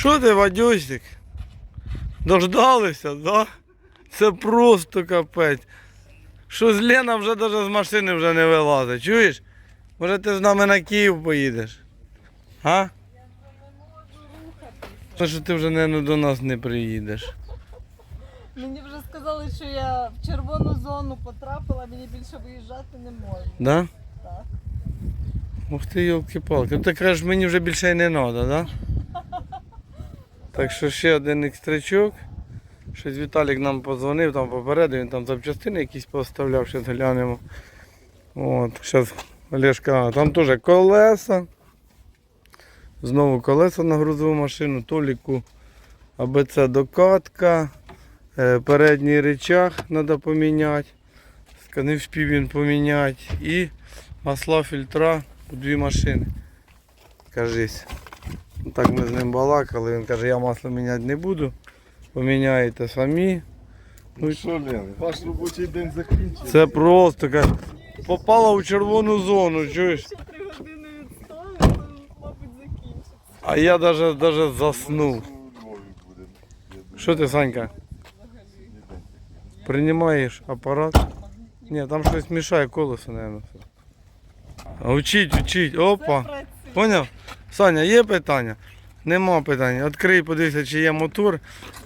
Що ти, Вадюсик? Дождалися, да? Це просто капець. Що з Лена вже навіть з машини вже не вилазить. Чуєш? Може ти з нами на Київ поїдеш? А? Ну що ти вже, мабуть, до нас не приїдеш. Мені вже сказали, що я в червону зону потрапила, мені більше виїжджати не можна. Да? Так. Ух ти, йолки-палки. Ну ти кажеш, мені вже більше й не треба, да? Так що ще один екстрачок. Щось Віталік нам подзвонив, там попередив, він там запчастини якісь поставляв, зараз глянемо. От, зараз Олешка, там теж колеса. Знову колеса на грузову машину, Толіку АБЦ докатка, е, передній речах треба поміняти. Ска- Не він поміняти. І масла фільтра у дві машини. Кажись. Так ми з ним балакали, він каже, я масло міняти не буду. Поміняєте самі. Ну що, Лен, ваш робочий день закінчився. Це просто каже, попала у червону зону, чуєш? Ще три години відстою, то, мабуть, закінчиться. А я даже, даже заснув. Що ти, Санька? Приймаєш апарат? Ні, там щось мішає колесо, мабуть. Учить, учить. Опа. Поняв? Саня, є питання? Нема питань. Відкрий, подивися, чи є мотор.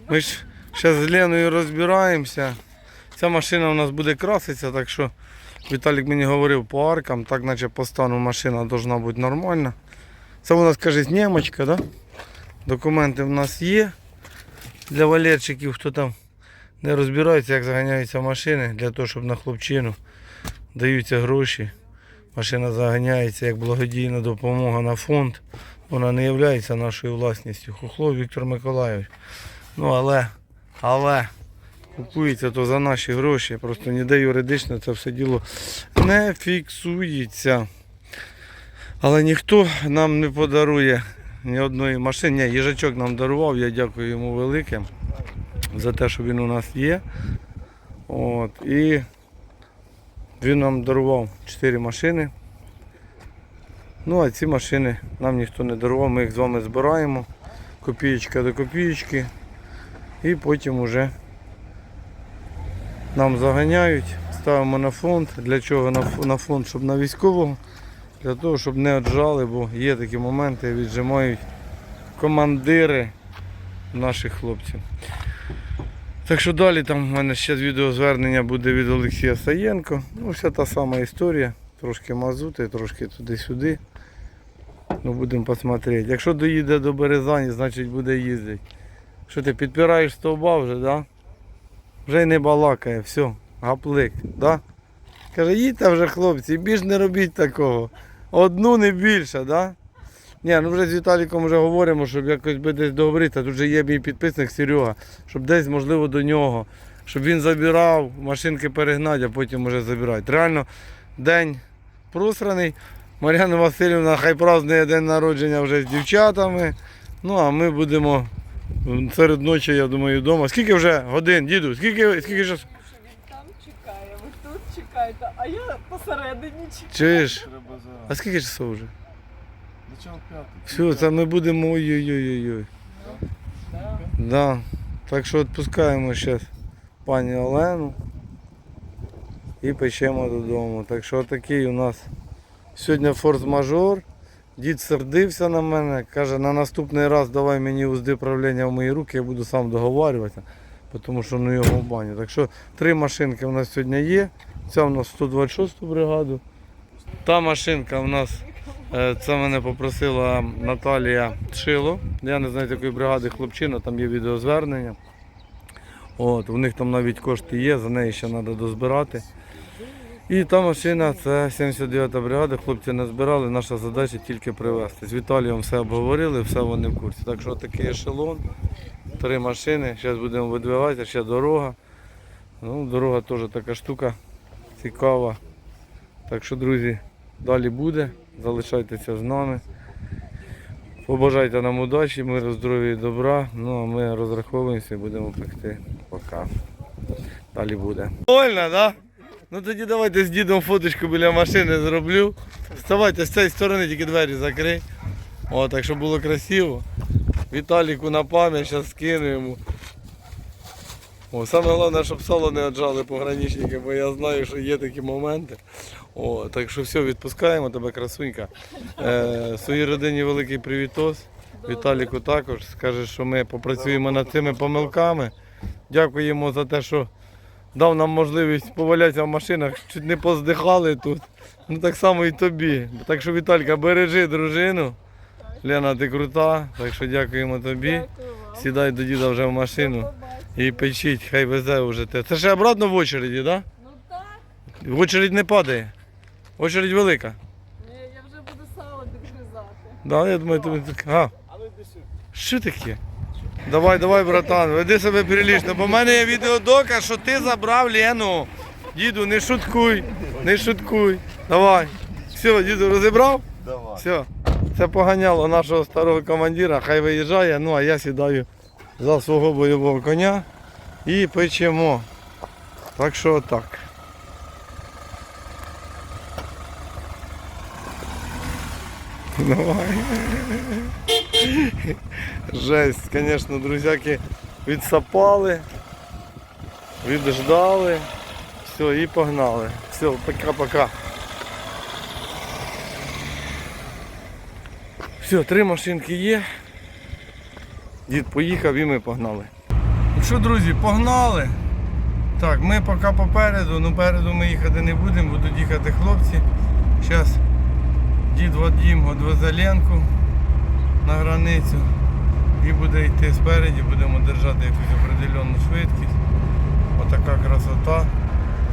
Ми ж ще з Леною розбираємося. Ця машина у нас буде краситися, так що Віталік мені говорив по аркам, так наче по стану машина повинна бути нормальна. Це у нас, каже, німочка, да? Документи в нас є для валерчиків, хто там не розбирається, як заганяються машини, для того, щоб на хлопчину даються гроші. Машина заганяється як благодійна допомога на фонд. Вона не є нашою власністю. Хохлов Віктор Миколайович. Ну але, але купується то за наші гроші. Просто ніде юридично це все діло не фіксується. Але ніхто нам не подарує ні одної машини. Ні, їжачок нам дарував, я дякую йому велике за те, що він у нас є. От, і він нам дарував 4 машини. Ну а ці машини нам ніхто не дарував, ми їх з вами збираємо. Копієчка до копієчки. І потім уже нам заганяють, ставимо на фонд. Для чого на фонд? Щоб на військового, для того, щоб не отжали, бо є такі моменти, віджимають командири наших хлопців. Так що далі там в мене ще відеозвернення буде від Олексія Саєнко. Ну, вся та сама історія. Трошки мазути, трошки туди-сюди. Ну, будемо посмотрети. Якщо доїде до Березані, значить буде їздити. Що ти підпираєш стовба вже, да? Вже й не балакає, все, гаплик, да? Каже, їдьте вже хлопці, більш не робіть такого. Одну не більше, да? Ні, ну вже з Віталіком вже говоримо, щоб якось би десь договоритися. Тут вже є мій підписник Серега, щоб десь, можливо, до нього, щоб він забирав, машинки перегнати, а потім вже забирати. Реально, день просраний. Мар'яна Васильівна хай празднує день народження вже з дівчатами. Ну, а ми будемо серед ночі, я думаю, вдома. Скільки вже годин, діду? Скільки, скільки? Він там чекає, ви тут чекаєте, а я посередині чекаю. Чуєш? А скільки часов вже? Все, це ми будемо ой-ой-ой-ой. Да. Так що відпускаємо зараз пані Олену і печемо додому. Так що такий у нас сьогодні форс-мажор. Дід сердився на мене, каже, на наступний раз давай мені узди правління в мої руки, я буду сам договарюватися, тому що ну його в баню. Так що три машинки у нас сьогодні є. Ця у нас 126 бригаду. Та машинка у нас Це мене попросила Наталія Шило. Я не знаю, якої бригади хлопчина, там є відеозвернення. От, у них там навіть кошти є, за неї ще треба дозбирати. І та машина це 79-та бригада, хлопці не збирали, наша задача тільки привезти. З Віталієм все обговорили, все вони в курсі. Так що такий ешелон, три машини, зараз будемо видвигатися, ще дорога. Ну, дорога теж така штука цікава. Так що, друзі, далі буде. Залишайтеся з нами. Побажайте нам удачі, миру, здоров'я і добра. Ну а ми розраховуємося і будемо пекти. Пока. Далі буде. Вольно. Да? Ну тоді давайте з дідом фоточку біля машини зроблю. Вставайте з цієї сторони, тільки двері закрий. О, так щоб було красиво. Віталіку на пам'ять, зараз скину йому. О, саме головне, щоб сало не отжали пограничники, бо я знаю, що є такі моменти. О, так що все, відпускаємо тебе, красунька. Е, своїй родині великий привітос. Віталіку також. Скаже, що ми попрацюємо над цими помилками. Дякуємо за те, що дав нам можливість повалятися в машинах, чуть не поздихали тут. Ну так само і тобі. Так що, Віталька, бережи дружину. Лена, ти крута, так що дякуємо тобі. Дякую вам. Сідай до діда вже в машину і печіть, хай везе вже те. Це ще обратно в очереді, так? Ну так. В очередь не падає. Очередь велика. Ні, я вже буду сало підгризати. Да, я думаю, тобі так. А, що таке? Давай, давай, братан, веди себе прилічно, бо в мене є відеодоказ, що ти забрав Лену. Діду, не шуткуй, не шуткуй. Давай. Все, діду, розібрав? Давай. Все. Це поганяло нашого старого командира, хай виїжджає, ну а я сідаю за свого бойового коня і печемо. Так що так. Давай. Жесть, звісно, друзяки відсапали, відждали. Все, і погнали. Все, пока-пока. Все, три машинки є. Дід поїхав і ми погнали. Ну що, друзі, погнали. Так, ми поки попереду, ну переду ми їхати не будемо, будуть їхати хлопці. Зараз дід Вадим відвезе Ленку на границю і буде йти спереді, будемо держати якусь определенну швидкість. Отака красота.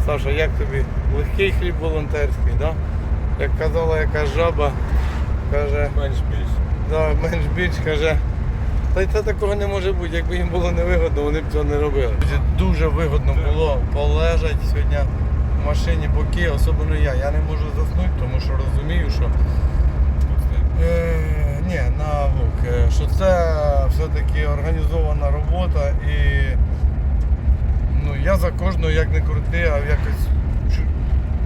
Саша, як тобі? Легкий хліб волонтерський, да? Як казала якась жаба, каже, Менш більш. Да, менш більш каже. Та й це такого не може бути. Якби їм було невигодно, вони б цього не робили. Дуже вигодно було полежати сьогодні в машині боки, особливо я. Я не можу заснути, тому що розумію, що е, ні, на лук, е, що це все-таки організована робота і ну, я за кожного як не крути, а якось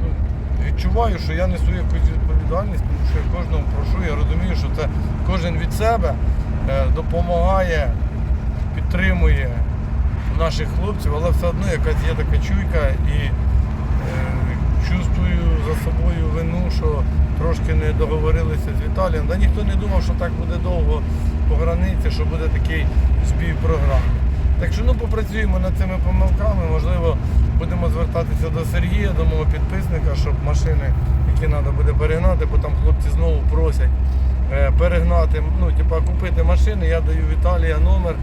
ну, відчуваю, що я несу якусь відповідальність, тому що я кожного прошу, я розумію, що це кожен від себе е, допомагає, підтримує наших хлопців, але все одно якась є така чуйка і е, чувствую за собою вину, що трошки не договорилися з Віталієм. Та ніхто не думав, що так буде довго по границі, що буде такий збій в програмі. Так що ну попрацюємо над цими помилками, можливо, будемо звертатися до Сергія, до мого підписника, щоб машини, які треба буде перегнати, бо там хлопці знову просять е, перегнати, ну, типа купити машини, я даю Віталія номер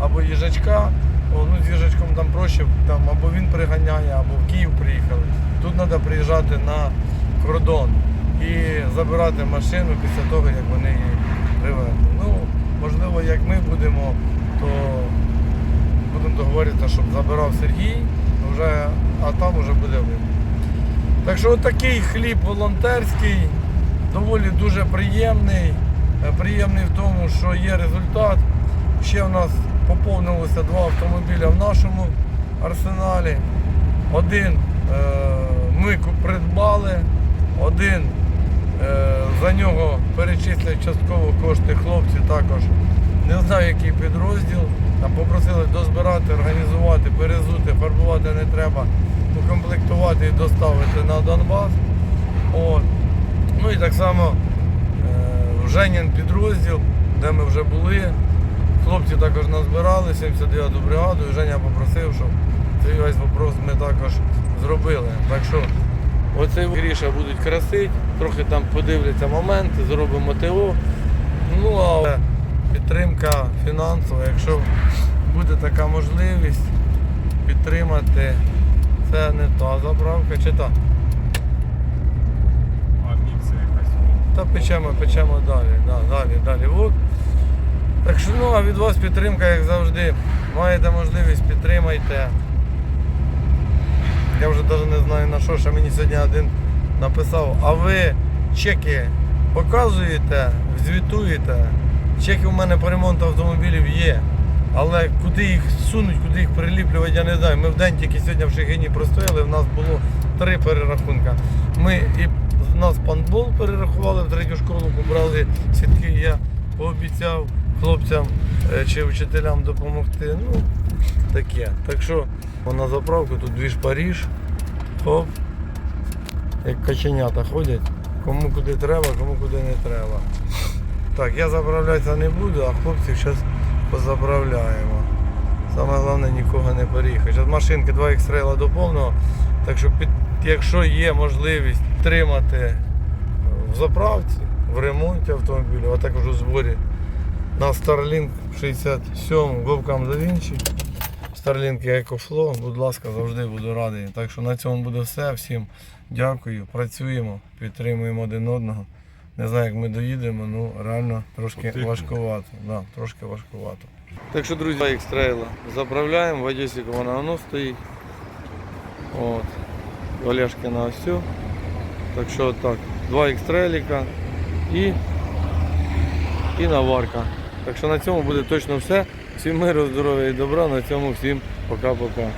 або їжачка. Ну, з їжачком там проще, там, або він приганяє, або в Київ приїхали. Тут треба приїжджати на кордон і забирати машину після того, як вони її привезли. Ну, можливо, як ми будемо, то будемо договоритися, щоб забирав Сергій, вже, а там вже буде видно. Так що такий хліб волонтерський, доволі дуже приємний. Е, Приємний в тому, що є результат. Ще в нас поповнилося два автомобіля в нашому арсеналі. Один е, ми придбали, один е, за нього перечислять частково кошти хлопці також. Не знаю, який підрозділ. Там попросили дозбирати, організувати, перезути, фарбувати не треба, укомплектувати і доставити на Донбас. От. Ну і так само е, Женін підрозділ, де ми вже були. Хлопці також назбирали 79-ту бригаду, і Женя попросив, щоб цей весь вопрос ми також зробили. Так що оцей Гріша будуть красити, трохи там подивляться моменти, зробимо ТО. Ну а підтримка фінансова, якщо буде така можливість підтримати, це не та заправка чи та. А мікси якась. Та печемо, печемо далі, да, далі, далі. От. Так що ну, а від вас підтримка, як завжди. Маєте можливість, підтримайте. Я вже навіть не знаю на що, ще мені сьогодні один написав, а ви чеки показуєте, звітуєте. Чеки у мене по ремонту автомобілів є. Але куди їх сунуть, куди їх приліплювати, я не знаю. Ми в день тільки сьогодні в Шегині простояли, в нас було три перерахунка. Ми і з нас панбол перерахували в третю школу, побрали сітки, я пообіцяв. хлопцям е, чи вчителям допомогти. Ну, таке. Так що на заправку тут двіж Паріж. Хоп. Як каченята ходять. Кому куди треба, кому куди не треба. Так, я заправлятися не буду, а хлопців зараз позаправляємо. Саме головне нікого не переїхати. Зараз машинки 2 екстрейла до повного. Так що під, якщо є можливість тримати в заправці, в ремонті автомобіля, а також у зборі на Starlink 67 Govcam Da Vinci, Starlink EcoFlow, будь ласка, завжди буду радий. Так що на цьому буде все. Всім дякую, працюємо, підтримуємо один одного. Не знаю, як ми доїдемо, ну реально трошки важкувато. Да, трошки важкувато. Так що, друзі, екстрейла заправляємо, в Одесі вона воно стоїть. От. Олешки на ось. Так що так, два екстреліка і, і наварка. Так що на цьому буде точно все. Всім миру, здоров'я і добра. На цьому всім пока-пока.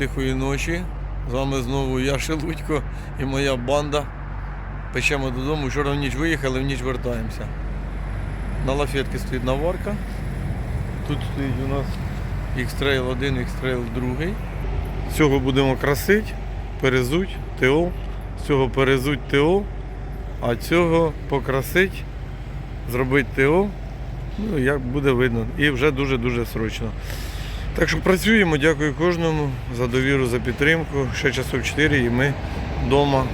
Тихої ночі. З вами знову я Шелудько і моя банда. Печемо додому. Вчора в ніч виїхали, в ніч вертаємося. На лафетці стоїть наварка. Тут стоїть у нас X-Trail 1, X-Trail 2. З цього будемо красити, перезуть ТО. З цього перезуть ТО, а цього покрасить, зробити ТО. Ну, як буде видно. І вже дуже-дуже срочно. Так що працюємо, дякую кожному за довіру, за підтримку. Ще часов 4 і ми вдома